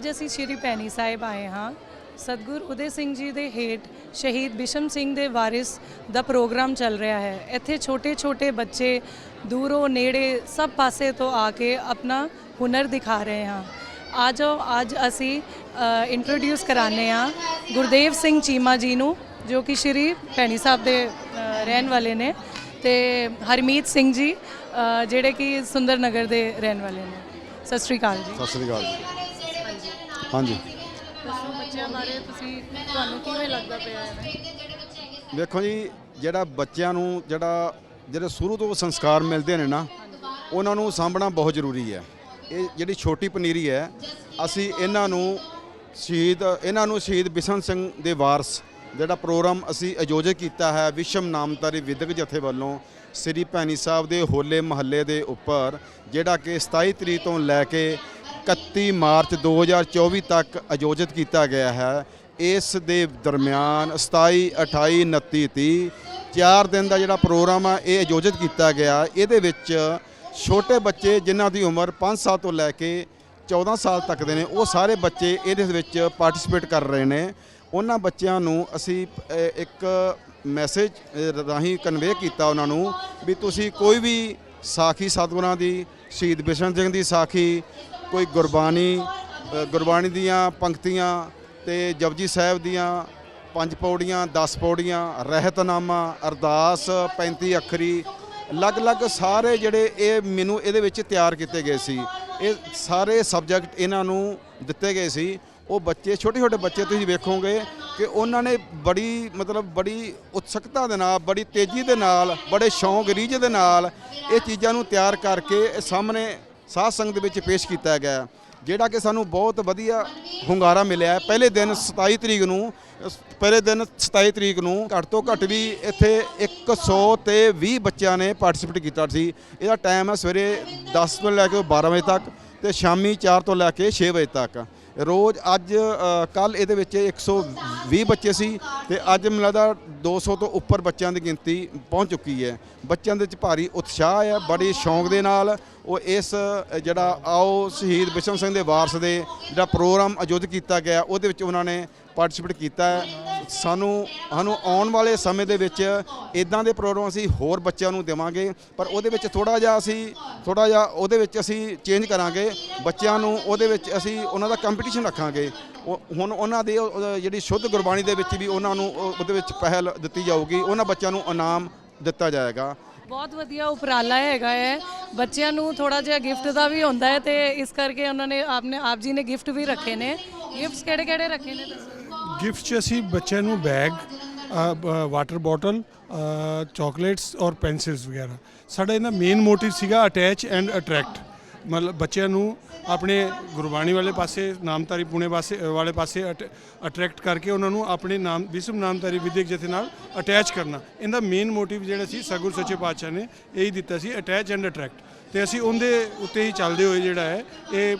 ਅੱਜ ਅਸੀਂ ਸ਼੍ਰੀ ਭੈਣੀ ਸਾਹਿਬ ਆਏ ਹਾਂ। ਸਤਗੁਰ ਉਦੇ ਸਿੰਘ ਜੀ ਦੇ ਹੇਠ ਸ਼ਹੀਦ ਬਿਸ਼ਮ ਸਿੰਘ ਦੇ ਵਾਰਿਸ ਦਾ ਪ੍ਰੋਗਰਾਮ ਚੱਲ ਰਿਹਾ ਹੈ। ਇੱਥੇ ਛੋਟੇ-ਛੋਟੇ ਬੱਚੇ ਦੂਰੋਂ, ਨੇੜੇ ਸਭ ਪਾਸੇ ਤੋਂ ਆ ਕੇ ਆਪਣਾ ਹੁਨਰ ਦਿਖਾ ਰਹੇ ਹਾਂ। ਅੱਜ ਅੱਜ ਅਸੀਂ ਇੰਟਰੋਡਿਊਸ ਕਰਾਨੇ ਆ ਗੁਰਦੇਵ ਸਿੰਘ ਚੀਮਾ ਜੀ ਨੂੰ, ਜੋ ਕਿ ਸ਼੍ਰੀ ਭੈਣੀ ਸਾਹਿਬ ਦੇ ਰਹਿਣ ਵਾਲੇ ਨੇ ਤੇ ਹਰਮੀਤ ਸਿੰਘ ਜੀ ਜਿਹੜੇ ਕਿ ਸੁੰਦਰ ਨਗਰ ਦੇ ਰਹਿਣ ਵਾਲੇ ਨੇ। ਸਤਿ ਸ਼੍ਰੀ ਅਕਾਲ ਜੀ। ਸਤਿ ਸ੍ਰੀ ਅਕਾਲ ਜੀ। ਹਾਂਜੀ। ਦੱਸੋ ਬੱਚਿਆਂ ਬਾਰੇ ਤੁਸੀਂ ਤੁਹਾਨੂੰ ਕਿਵੇਂ ਲੱਗਦਾ ਪਿਆ ਹੈ? ਵੇਖੋ ਜੀ ਜਿਹੜਾ ਬੱਚਿਆਂ ਨੂੰ ਜਿਹੜਾ ਜਿਹੜੇ ਸ਼ੁਰੂ ਤੋਂ ਸੰਸਕਾਰ ਮਿਲਦੇ ਨੇ ਨਾ ਉਹਨਾਂ ਨੂੰ ਸਾਂਭਣਾ ਬਹੁਤ ਜ਼ਰੂਰੀ ਹੈ। ਇਹ ਜਿਹੜੀ ਛੋਟੀ ਪਨੀਰੀ ਹੈ ਅਸੀਂ ਇਹਨਾਂ ਨੂੰ ਸ਼ਹੀਦ ਇਹਨਾਂ ਨੂੰ ਸ਼ਹੀਦ ਬਿਸ਼ਨ ਸਿੰਘ ਦੇ ਵਾਰਸ ਜਿਹੜਾ ਪ੍ਰੋਗਰਾਮ ਅਸੀਂ ਆਯੋਜਿਤ ਕੀਤਾ ਹੈ ਵਿਸ਼ਵ ਨਾਮਧਾਰੀ ਵਿਦਿਅਕ ਜਥੇ ਵੱਲੋਂ ਸ੍ਰੀ ਭੈਣੀ ਸਾਹਿਬ ਦੇ ਹੋਲੇ ਮਹੱਲੇ ਦੇ ਉੱਪਰ ਜਿਹੜਾ ਕਿ 27 ਤਰੀਕ ਤੋਂ ਲੈ ਕੇ 31 ਮਾਰਚ 2024 ਤੱਕ ਆਯੋਜਿਤ ਕੀਤਾ ਗਿਆ ਹੈ। ਇਸ ਦੇ ਦਰਮਿਆਨ 27 28 29 30 ਚਾਰ ਦਿਨ ਦਾ ਜਿਹੜਾ ਪ੍ਰੋਗਰਾਮ ਆ, ਇਹ ਆਯੋਜਿਤ ਕੀਤਾ ਗਿਆ। ਇਹਦੇ ਵਿੱਚ ਛੋਟੇ ਬੱਚੇ ਜਿਨ੍ਹਾਂ ਦੀ ਉਮਰ 5 ਸਾਲ ਤੋਂ ਲੈ ਕੇ 14 ਸਾਲ ਤੱਕ ਦੇ ਨੇ, ਉਹ ਸਾਰੇ ਬੱਚੇ ਇਹਦੇ ਵਿੱਚ ਪਾਰਟਿਸਿਪੇਟ ਕਰ ਰਹੇ ਨੇ। ਉਹਨਾਂ ਬੱਚਿਆਂ ਨੂੰ ਅਸੀਂ ਇੱਕ ਮੈਸੇਜ ਰਾਹੀਂ ਕਨਵੇ ਕੀਤਾ ਉਹਨਾਂ ਨੂੰ ਵੀ ਤੁਸੀਂ ਕੋਈ ਵੀ ਸਾਖੀ, ਸਤਿਗੁਰਾਂ ਦੀ, ਸ਼ਹੀਦ ਬਿਸ਼ਨ ਸਿੰਘ ਦੀ ਸਾਖੀ ਕੋਈ ਗੁਰਬਾਣੀ ਗੁਰਬਾਣੀ ਦੀਆਂ ਪੰਕਤੀਆਂ ਤੇ ਜਪਜੀ ਸਾਹਿਬ ਦੀਆਂ ਪੰਜ ਪੌੜੀਆਂ 10 ਪੌੜੀਆਂ, ਰਹਿਤਨਾਮਾ, ਅਰਦਾਸ 35 ਅੱਖਰੀ, ਅਲੱਗ-ਅਲੱਗ ਸਾਰੇ ਜਿਹੜੇ ਇਹ ਮੈਨੂੰ ਇਹਦੇ ਵਿੱਚ ਤਿਆਰ ਕੀਤੇ ਗਏ ਸੀ। ਇਹ ਸਾਰੇ ਸਬਜੈਕਟ ਇਹਨਾਂ ਨੂੰ ਦਿੱਤੇ ਗਏ ਸੀ। ਉਹ ਬੱਚੇ, ਛੋਟੇ-ਛੋਟੇ ਬੱਚੇ ਤੁਸੀਂ ਵੇਖੋਗੇ ਕਿ ਉਹਨਾਂ ਨੇ ਬੜੀ, ਮਤਲਬ ਬੜੀ ਉਤਸੁਕਤਾ ਦੇ ਨਾਲ, ਬੜੀ ਤੇਜ਼ੀ ਦੇ ਨਾਲ, ਬੜੇ ਸ਼ੌਂਕ, ਰੀਝ ਦੇ ਨਾਲ ਇਹ ਚੀਜ਼ਾਂ ਨੂੰ ਤਿਆਰ ਕਰਕੇ ਇਹ ਸਾਹਮਣੇ ਸਾਧ ਸੰਗਤ ਦੇ ਵਿੱਚ ਪੇਸ਼ ਕੀਤਾ ਗਿਆ ਜਿਹੜਾ ਕਿ ਸਾਨੂੰ ਬਹੁਤ ਵਧੀਆ ਹੁੰਗਾਰਾ ਮਿਲਿਆ ਹੈ। ਪਹਿਲੇ ਦਿਨ 27 ਤਰੀਕ ਨੂੰ ਪਹਿਲੇ ਦਿਨ 27 ਤਰੀਕ ਨੂੰ ਘੱਟ ਤੋਂ ਘੱਟ ਵੀ ਇੱਥੇ 100 ਤੇ 20 ਬੱਚਿਆਂ ਨੇ ਪਾਰਟਿਸਿਪੇਟ ਕੀਤਾ ਸੀ। ਇਹਦਾ ਟਾਈਮ ਹੈ ਸਵੇਰੇ 10 ਤੋਂ ਲੈ ਕੇ 12 ਵਜੇ ਤੱਕ ਤੇ ਸ਼ਾਮੀ 4 ਤੋਂ ਲੈ ਕੇ 6 ਵਜੇ ਤੱਕ। ਰੋਜ਼ ਅੱਜ ਕੱਲ ਇਹਦੇ ਵਿੱਚ 120 ਬੱਚੇ ਸੀ ਤੇ ਅੱਜ ਮੈਨੂੰ ਲੱਗਦਾ 200 ਤੋਂ ਉੱਪਰ ਬੱਚਿਆਂ ਦੀ ਗਿਣਤੀ ਪਹੁੰਚ ਚੁੱਕੀ ਹੈ। ਬੱਚਿਆਂ ਦੇ ਵਿੱਚ ਭਾਰੀ ਉਤਸ਼ਾਹ ਹੈ, ਬੜੀ ਸ਼ੌਂਕ ਦੇ ਨਾਲ ਉਹ ਇਸ ਜਿਹੜਾ ਆਓ ਸ਼ਹੀਦ ਬਿਸ਼ਨ ਸਿੰਘ ਦੇ ਵਾਰਸ ਦੇ ਜਿਹੜਾ ਪ੍ਰੋਗਰਾਮ ਆਯੋਜਿਤ ਕੀਤਾ ਗਿਆ, ਉਹਦੇ ਵਿੱਚ ਉਹਨਾਂ ਨੇ ਪਾਰਟਿਸਿਪੇਟ ਕੀਤਾ ਸਾਨੂੰ ਸਾਨੂੰ ਆਉਣ ਵਾਲੇ ਸਮੇਂ ਦੇ ਵਿੱਚ ਇਦਾਂ ਦੇ ਪ੍ਰੋਗਰਾਮ ਅਸੀਂ ਹੋਰ ਬੱਚਿਆਂ ਨੂੰ ਦੇਵਾਂਗੇ, ਪਰ ਉਹਦੇ ਵਿੱਚ ਥੋੜਾ ਜਿਹਾ ਅਸੀਂ ਥੋੜਾ ਜਿਹਾ ਉਹਦੇ ਵਿੱਚ ਅਸੀਂ ਚੇਂਜ ਕਰਾਂਗੇ। ਬੱਚਿਆਂ ਨੂੰ ਉਹਦੇ ਵਿੱਚ ਅਸੀਂ ਉਹਨਾਂ ਦਾ ਕੰਪੀਟੀਸ਼ਨ ਰੱਖਾਂਗੇ। ਉਹ- ਹੁਣ ਉਹਨਾਂ ਦੀ ਜਿਹੜੀ ਸ਼ੁੱਧ ਗੁਰਬਾਣੀ ਦੇ ਵਿੱਚ ਵੀ ਉਹਨਾਂ ਨੂੰ ਉਹਦੇ ਵਿੱਚ ਪਹਿਲ ਦਿੱਤੀ ਜਾਊਗੀ। ਉਹਨਾਂ ਬੱਚਿਆਂ ਨੂੰ ਇਨਾਮ ਦਿੱਤਾ ਜਾਏਗਾ। ਬਹੁਤ ਵਧੀਆ ਉਪਰਾਲਾ ਹੈਗਾ ਹੈ। ਬੱਚਿਆਂ ਨੂੰ ਥੋੜਾ ਜਿਹਾ ਗਿਫਟ ਦਾ ਵੀ ਹੁੰਦਾ ਹੈ ਤੇ ਇਸ ਕਰਕੇ ਉਹਨਾਂ ਨੇ ਆਪਨੇ ਆਪ ਜੀ ਨੇ ਗਿਫਟ ਵੀ ਰੱਖੇ ਨੇ। ਗਿਫਟਸ ਕਿਹੜੇ ਕਿਹੜੇ ਰੱਖੇ ਨੇ ਗਿਫਟ 'ਚ ਅਸੀਂ ਬੱਚਿਆਂ ਨੂੰ ਬੈਗ ਵਾਟਰ ਬੋਟਲ ਚਾਕਲੇਟਸ ਔਰ ਪੈਨਸਿਲਸ ਵਗੈਰਾ। ਸਾਡਾ ਇਹਦਾ ਮੇਨ ਮੋਟਿਵ ਸੀਗਾ ਅਟੈਚ ਐਂਡ ਅਟਰੈਕਟ ਮਤਲਬ ਬੱਚਿਆਂ ਨੂੰ ਆਪਣੇ ਗੁਰਬਾਣੀ ਵਾਲੇ ਪਾਸੇ, ਨਾਮਧਾਰੀ ਪੁਣੇ ਪਾਸੇ ਵਾਲੇ ਪਾਸੇ ਅਟਰੈਕਟ ਕਰਕੇ ਉਹਨਾਂ ਨੂੰ ਆਪਣੇ ਨਾਮ, ਵਿਸ਼ਵ ਨਾਮਧਾਰੀ ਵਿਦਿਅਕ ਜਥੇ ਨਾਲ ਅਟੈਚ ਕਰਨਾ। ਇਹਦਾ ਮੇਨ ਮੋਟਿਵ ਜਿਹੜਾ ਸੀ, ਸਗੁਰ ਸੱਚੇ ਪਾਤਸ਼ਾਹ ਨੇ ਇਹੀ ਦਿੱਤਾ ਸੀ ਅਟੈਚ ਐਂਡ ਅਟਰੈਕਟ ਤੇ ਅਸੀਂ ਉਹਦੇ ਉੱਤੇ ਹੀ ਚੱਲਦੇ ਹੋਏ ਜਿਹੜਾ ਹੈ, ਇਹ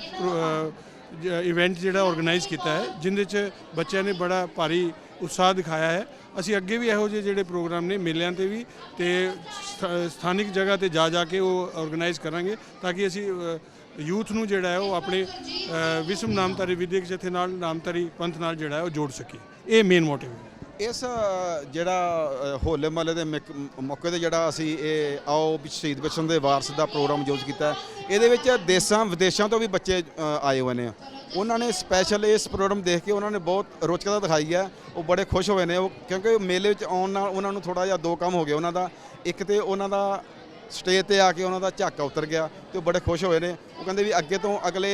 ਇਵੈਂਟ ਜਿਹੜਾ ਆਰਗੇਨਾਈਜ਼ ਕੀਤਾ ਹੈ, ਜਿੰਦੇ ਚ ਬੱਚਿਆਂ ਨੇ ਬੜਾ ਭਾਰੀ ਉਤਸ਼ਾਹ ਦਿਖਾਇਆ ਹੈ। ਅਸੀਂ ਅੱਗੇ ਵੀ ਇਹੋ ਜਿਹੇ ਜਿਹੜੇ ਪ੍ਰੋਗਰਾਮ ਨੇ ਮੇਲਿਆਂ ਤੇ ਵੀ ਤੇ ਸਥਾ- ਸਥਾਨਿਕ ਜਗ੍ਹਾ ਤੇ ਜਾ ਜਾ ਕੇ ਉਹ ਆਰਗੇਨਾਈਜ਼ ਕਰਾਂਗੇ ਤਾਂ ਕਿ ਅਸੀਂ ਯੂਥ ਨੂੰ ਜਿਹੜਾ ਹੈ ਉਹ ਆਪਣੇ ਅ, ਵਿਸ਼ਵ ਨਾਮਧਾਰੀ ਵਿਦਿਅਕ ਜਥੇ ਨਾਲ ਨਾਮਧਾਰੀ ਪੰਥ ਨਾਲ ਜਿਹੜਾ ਹੈ ਉਹ ਜੋੜ ਸਕੀਏ। ਇਹ ਮੇਨ ਮੋਟਿਵ ਹੈ। ਇਸ ਜਿਹੜਾ ਹੋਲੇ ਮਹੱਲੇ ਦੇ ਮਿਕ- ਮੌਕੇ ਤੇ ਜਿਹੜਾ ਅਸੀਂ ਇਹ ਆਓ ਸ਼ਹੀਦ ਬਿਸ਼ਨ ਦੇ ਵਾਰਸ ਦਾ ਪ੍ਰੋਗਰਾਮ ਯੋਜ ਕੀਤਾ ਇਹਦੇ ਵਿੱਚ ਦੇਸ਼ਾਂ ਵਿਦੇਸ਼ਾਂ ਤੋਂ ਵੀ ਬੱਚੇ ਆਏ ਹੋਏ ਨੇ। ਉਹਨਾਂ ਨੇ ਸਪੈਸ਼ਲ ਇਸ ਪ੍ਰੋਗਰਾਮ ਦੇਖ ਕੇ ਉਹਨਾਂ ਨੇ ਬਹੁਤ ਰੋਚਕਤਾ ਦਿਖਾਈ ਹੈ, ਉਹ ਬੜੇ ਖੁਸ਼ ਹੋਏ ਨੇ, ਉਹ ਕਿਉਂਕਿ ਮੇਲੇ ਵਿੱਚ ਆਉਣ ਨਾਲ ਉਹਨਾਂ ਨੂੰ ਥੋੜਾ ਜਿਹਾ ਦੋ ਕੰਮ ਹੋ ਗਏ, ਉਹਨਾਂ ਦਾ, ਇੱਕ ਤੇ ਉਹਨਾਂ ਦਾ ਸਟੇਜ ਤੇ ਆ ਕੇ ਉਹਨਾਂ ਦਾ ਝਾਕਾ ਉਤਰ ਗਿਆ ਤੇ ਉਹ ਬੜੇ ਖੁਸ਼ ਹੋਏ ਨੇ, ਉਹ ਕਹਿੰਦੇ ਵੀ ਅੱਗੇ ਤੋਂ ਅਗਲੇ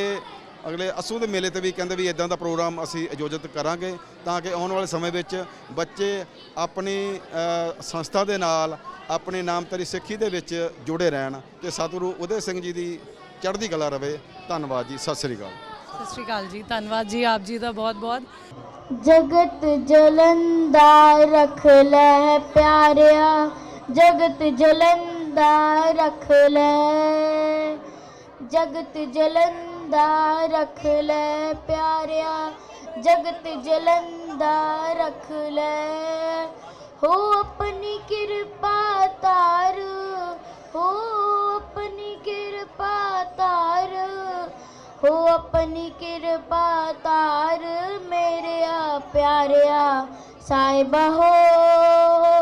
ਅਗਲੇ ਅਸੂ ਦੇ ਮੇਲੇ ਤੇ ਵੀ ਕਹਿੰਦੇ ਵੀ ਇਦਾਂ ਦਾ ਪ੍ਰੋਗਰਾਮ ਅਸੀਂ ਆਯੋਜਿਤ ਕਰਾਂਗੇ ਤਾਂ ਕਿ ਆਉਣ ਵਾਲੇ ਸਮੇਂ ਵਿੱਚ ਬੱਚੇ ਆਪਣੀ ਸੰਸਥਾ ਦੇ ਨਾਲ ਆਪਣੇ ਨਾਮਤਰੀ ਸਿੱਖੀ ਦੇ ਵਿੱਚ ਜੁੜੇ ਰਹਿਣ ਤੇ ਸਤਿਗੁਰੂ ਉਦੇ ਸਿੰਘ ਜੀ ਦੀ ਚੜ੍ਹਦੀ ਕਲਾ ਰਵੇ। ਧੰਨਵਾਦ ਜੀ। ਸਤਿ ਸ੍ਰੀ ਅਕਾਲ। ਸਤਿ ਸ਼੍ਰੀ ਅਕਾਲ ਜੀ। ਧੰਨਵਾਦ ਜੀ ਆਪ ਜੀ ਦਾ ਬਹੁਤ ਬਹੁਤ। ਜਗਤ ਜਲੰਦਾ ਰਖ ਲੈ ਪਿਆਰਿਆ ਜਗਤ ਜਲੰਦਾ ਰਖ ਲੈ। ਜਗਤ ਜਲੰਦਾ ਰਖ ਲੈ ਪਿਆਰਿਆ, ਜਗਤ ਜਲੰਦਾ ਰੱਖ ਲੈ। ਹੋ ਆਪਣੀ ਕਿਰਪਾ ਤਾਰ ਹੋ ਆਪਣੀ ਕਿਰਪਾ ਤਾਰ ਹੋ ਆਪਣੀ ਕਿਰਪਾ ਤਾਰ ਮੇਰਿਆ ਪਿਆਰਿਆ। ਸਾਹਿਬਾ ਹੋ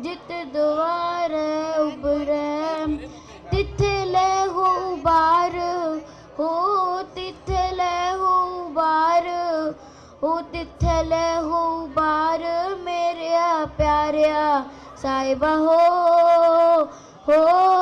ਜਿਤ ਦੁਆਰੇ ਉਬਰੇ ਤਿੱਥੇ ਲੈ ਹੋ ਉਬਾਰ ਹੋ ਤਿੱਥੇ ਲੈ ਹੋ ਉਬਾਰ ਹੋ ਤਿੱਥੇ ਲੈ ਹੋ ਉਬਾਰ ਮੇਰਿਆ ਪਿਆਰਿਆ। ਸਾਹਿਬਾ ਹੋ ਹੋ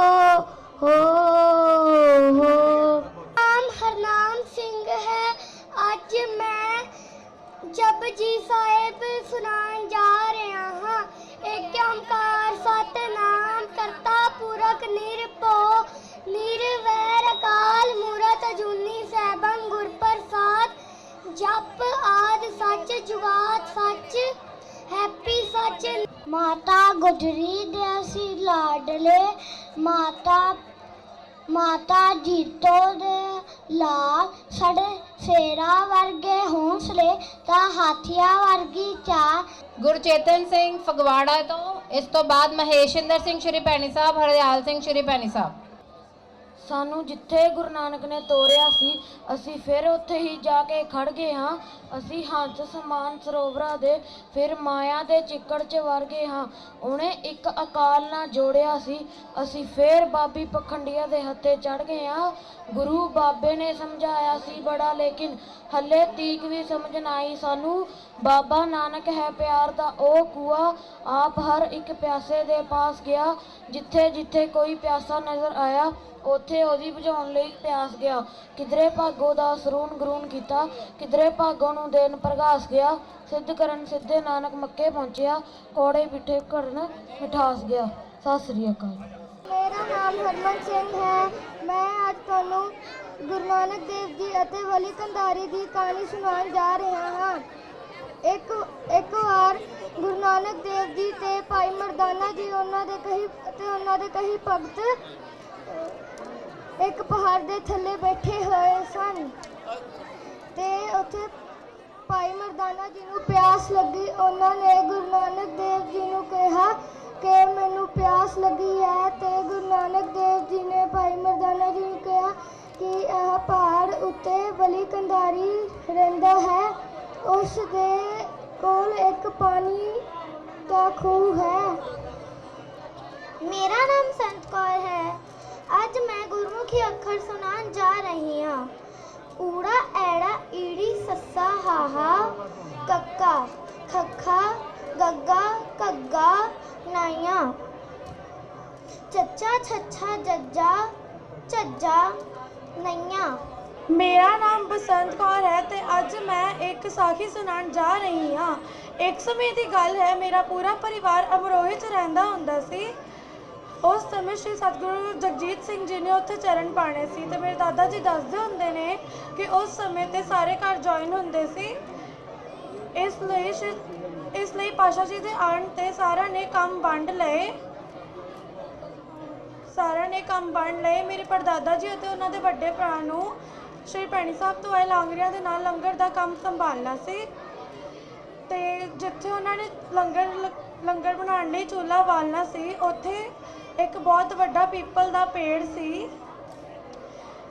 ਮਾਤਾ ਗੁਜਰੀ ਦੇ ਅਸੀਂ ਲਾਡਲੇ, ਮਾਤਾ ਮਾਤਾ ਜੀਤੋ ਦੇ ਲਾਲ ਸਾਡੇ ਸ਼ੇਰਾਂ ਵਰਗੇ ਹੌਸਲੇ ਤਾਂ ਹਾਥੀਆਂ ਵਰਗੀ ਚਾਲ। ਗੁਰਚੇਤਨ ਸਿੰਘ ਫਗਵਾੜਾ ਤੋਂ, ਇਸ ਤੋਂ ਬਾਅਦ ਮਹੇਸ਼ਿੰਦਰ ਸਿੰਘ ਸ਼੍ਰੀ ਭੈਣੀ ਸਾਹਿਬ, ਹਰਿਆਲ ਸਿੰਘ ਸ਼੍ਰੀ ਭੈਣੀ ਸਾਹਿਬ। ਸਾਨੂੰ ਜਿੱਥੇ ਗੁਰੂ ਨਾਨਕ ਨੇ ਤੋਰਿਆ ਸੀ, ਅਸੀਂ ਫਿਰ ਉੱਥੇ ਹੀ ਜਾ ਕੇ ਖੜ ਗਏ ਹਾਂ। ਅਸੀਂ ਹੰਸ ਸਮਾਨ ਸਰੋਵਰਾਂ ਦੇ, ਫਿਰ ਮਾਇਆ ਦੇ ਚਿੱਕੜ 'ਚ ਵਰ ਗਏ ਹਾਂ। ਉਹਨੇ ਇੱਕ ਅਕਾਲ ਨਾਲ ਜੋੜਿਆ ਸੀ। ਅਸੀਂ ਫਿਰ ਬਾਬੀ ਪਖੰਡੀਆ ਦੇ ਹੱਥੇ ਚੜ ਗਏ ਹਾਂ। ਗੁਰੂ ਬਾਬੇ ਨੇ ਸਮਝਾਇਆ ਸੀ ਬੜਾ, ਲੇਕਿਨ ਹੱਲੇ ਤੀਕ ਵੀ ਸਮਝ ਨਾ ਆਈ ਸਾਨੂੰ। ਬਾਬਾ ਨਾਨਕ ਹੈ ਪਿਆਰ ਦਾ, ਉਹ ਕੂਆ ਆਪ ਹਰ ਇੱਕ ਪਿਆਸੇ ਦੇ ਪਾਸ ਗਿਆ ਜਿੱਥੇ ਜਿੱਥੇ ਕੋਈ ਪਿਆਸਾ ਨਜ਼ਰ ਆਇਆ। ਉੱਥੇ ਉਹਦੀ ਬੁਝਾਉਣ ਲਈ ਪਿਆਸ ਗਿਆ। ਕਿਧਰੇ ਭਾਗੋ ਦਾ ਸਰੂਨ ਗਰੂਨ ਕੀਤਾ, ਕਿਧਰੇ ਭਾਗੋ ਨੂੰ ਦੇਨ ਪ੍ਰਗਾਸ ਗਿਆ, ਸਿੱਧ ਕਰਨ ਸਿੱਧੇ ਨਾਨਕ ਮੱਕੇ ਪਹੁੰਚਿਆ, ਕੋੜੇ ਪਿੱਠੇ ਕਰਨ ਮਿਠਾਸ ਗਿਆ। ਸਤਿ ਸ੍ਰੀ ਅਕਾਲ। ਮੇਰਾ ਨਾਮ ਹਰਮਨ ਸਿੰਘ ਹੈ। ਮੈਂ ਅੱਜ ਤੁਹਾਨੂੰ ਗੁਰੂ ਨਾਨਕ ਦੇਵ ਜੀ ਅਤੇ ਵਲੀ ਕੰਧਾਰੀ ਦੀ ਕਹਾਣੀ ਸੁਣਾਉਣ ਜਾ ਰਿਹਾ ਹਾਂ। ਇੱਕ ਇੱਕ ਵਾਰ ਗੁਰੂ ਨਾਨਕ ਦੇਵ ਜੀ ਤੇ ਭਾਈ ਮਰਦਾਨਾ ਜੀ, ਉਹਨਾਂ ਦੇ ਕਈ ਤੇ ਉਹਨਾਂ ਦੇ ਕਈ ਭਗਤ ਇੱਕ ਪਹਾੜ ਦੇ ਥੱਲੇ ਬੈਠੇ ਹੋਏ ਸਨ। ਤੇ ਉੱਥੇ ਭਾਈ ਮਰਦਾਨਾ ਜੀ ਨੂੰ ਪਿਆਸ ਲੱਗੀ। ਉਹਨਾਂ ਨੇ ਗੁਰੂ ਨਾਨਕ ਦੇਵ ਜੀ ਨੂੰ ਕਿਹਾ ਕਿ ਮੈਨੂੰ ਪਿਆਸ ਲੱਗੀ ਹੈ। ਤੇ ਗੁਰੂ ਨਾਨਕ ਦੇਵ ਜੀ ਨੇ ਭਾਈ ਮਰਦਾਨਾ ਜੀ ਨੂੰ ਕਿਹਾ ਕਿ ਇਹ ਪਹਾੜ ਉੱਤੇ ਬਲੀ ਕੰਧਾਰੀ ਰਹਿੰਦਾ ਹੈ। ਉਸ ਦੇ ਕੋਲ ਇੱਕ ਪਾਣੀ ਦਾ ਖੂਹ ਹੈ। ਮੇਰਾ ਨਾਮ ਸੰਤ ਮੈਂ ਅੱਖਰ ਸੁਣਾਉਣ ਜਾ ਰਹੀ ਹਾਂ। ਊੜਾ ਐੜਾ, ਈੜੀ, ਸੱਸਾ, ਹਾਹਾ, ਕੱਕਾ, ਖੱਖਾ, ਗੱਗਾ ਕੱਗਾ ਨਾਈਆਂ। ਚੱਚਾ, ਛੱਛਾ, ਜੱਜਾ, ਝੱਜਾ, ਨਈਆਂ। ਮੇਰਾ ਨਾਮ ਬਸੰਤ ਕੌਰ ਹੈ ਤੇ ਅੱਜ ਮੈਂ ਇੱਕ ਸਾਖੀ ਸੁਣਾਉਣ ਜਾ ਰਹੀ ਹਾਂ। ਇੱਕ ਸਮੇਂ ਦੀ ਗੱਲ ਹੈ, ਮੇਰਾ ਪੂਰਾ ਪਰਿਵਾਰ ਅਮਰੋਹੇ 'ਚ ਰਹਿੰਦਾ ਹੁੰਦਾ ਸੀ। ਉਸ ਸਮੇਂ ਸ਼੍ਰੀ ਸਤਿਗੁਰੂ ਜਗਜੀਤ ਸਿੰਘ ਜੀ ਨੇ ਉੱਥੇ ਚਰਨ ਪਾਣੇ ਸੀ ਤੇ ਮੇਰੇ ਦਾਦਾ ਜੀ ਦੱਸਦੇ ਹੁੰਦੇ ਨੇ ਕਿ ਉਸ ਸਮੇਂ ਤੇ ਸਾਰੇ ਘਰ ਜੁਆਇਨ ਹੁੰਦੇ ਸੀ। ਇਸ ਲਈ ਸ਼੍ਰੀ- ਇਸ ਲਈ ਪਾਸ਼ਾ ਜੀ ਦੇ ਆਉਣ ਤੇ ਸਾਰਿਆਂ ਨੇ ਕੰਮ ਵੰਡ ਲਏ। ਸਾਰਿਆਂ ਨੇ ਕੰਮ ਵੰਡ ਲਏ। ਮੇਰੇ ਪੜਦਾਦਾ ਜੀ ਅਤੇ ਉਹਨਾਂ ਦੇ ਵੱਡੇ ਭਰਾ ਨੂੰ ਸ਼੍ਰੀ ਭੈਣੀ ਸਾਹਿਬ ਤੋਂ ਆਏ ਲਾਂਗਰਿਆਂ ਦੇ ਨਾਲ ਲੰਗਰ ਦਾ ਕੰਮ ਸੰਭਾਲਣਾ ਸੀ। ਤੇ ਜਿੱਥੇ ਉਹਨਾਂ ਨੇ ਲੰਗਰ ਲ- ਲੰਗਰ ਬਣਾਉਣ ਲਈ ਚੁੱਲ੍ਹਾ ਬਾਲਣਾ ਸੀ, ਉੱਥੇ ਇੱਕ ਬਹੁਤ ਵੱਡਾ ਪੀਪਲ ਦਾ ਪੇੜ ਸੀ,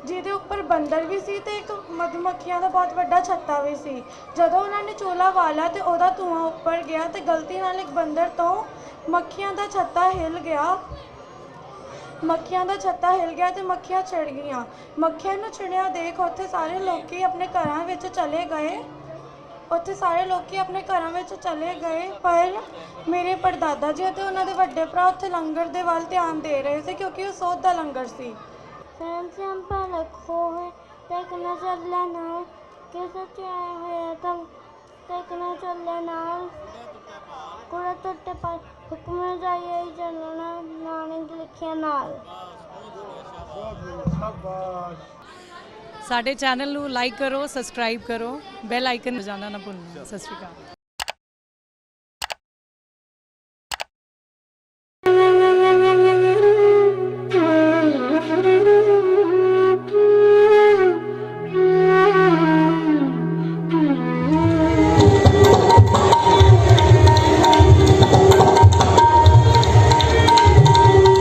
ਜਿਹਦੇ ਉੱਪਰ ਬੰਦਰ ਵੀ ਸੀ ਤੇ ਇੱਕ ਮਧੂਮੱਖੀਆਂ ਦਾ ਬਹੁਤ ਵੱਡਾ ਛੱਤਾ ਵੀ ਸੀ। ਜਦੋਂ ਉਹਨਾਂ ਨੇ ਚੋਲਾ ਵਾਲਾ ਤੇ ਉਹਦਾ ਧੂਆਂ ਉੱਪਰ ਗਿਆ ਤੇ ਗਲਤੀ ਨਾਲ ਇੱਕ ਬੰਦਰ ਤੋਂ ਮੱਖੀਆਂ ਦਾ ਛੱਤਾ ਹਿੱਲ ਗਿਆ। ਮੱਖੀਆਂ ਦਾ ਛੱਤਾ ਹਿੱਲ ਗਿਆ ਤੇ ਮੱਖੀਆਂ ਛਿੜ ਗਈਆਂ। ਮੱਖੀਆਂ ਨੂੰ ਛਿੜਿਆ ਦੇਖ ਉੱਥੇ ਸਾਰੇ ਲੋਕੀ ਆਪਣੇ ਘਰਾਂ ਵਿੱਚ ਚਲੇ ਗਏ। ਉੱਥੇ ਸਾਰੇ ਲੋਕੀ ਆਪਣੇ ਘਰਾਂ ਵਿੱਚ ਚਲੇ ਗਏ ਪਰ ਮੇਰੇ ਪੜਦਾਦਾ ਜੀ ਅਤੇ ਉਹਨਾਂ ਦੇ ਵੱਡੇ ਭਰਾ ਉੱਥੇ ਲੰਗਰ ਦੇ ਵੱਲ ਧਿਆਨ ਦੇ ਰਹੇ ਸੀ ਕਿਉਂਕਿ ਉਹ ਸੋਧ ਦਾ ਲੰਗਰ ਸੀ। ਸੈਮ ਸੈਮ ਲਖੋ ਹੈ ਤੱਕ ਨਾ ਚੱਲੇ ਨਾਲ ਕਿ ਸੱਚਿਆ ਹੋਇਆ ਤਾਂ ਤੱਕ ਨਾ ਚੱਲੇ ਨਾਲ। ਕੁੜਾ ਟੁੱਟੇ ਪਰ ਹੁਕਮ ਜਾਈਏ ਚੱਲਣਾ ਨਾਨਕ ਲਿਖਿਆ ਨਾਲ। ਸਾਡੇ ਚੈਨਲ ਨੂੰ ਲਾਈਕ ਕਰੋ ਸਬਸਕ੍ਰਾਈਬ ਕਰੋ ਬੈਲ ਆਈਕਨ ਵਜਾਉਣਾ ਨਾ ਭੁੱਲਣਾ। ਸਤਿ ਸ਼੍ਰੀ ਅਕਾਲ।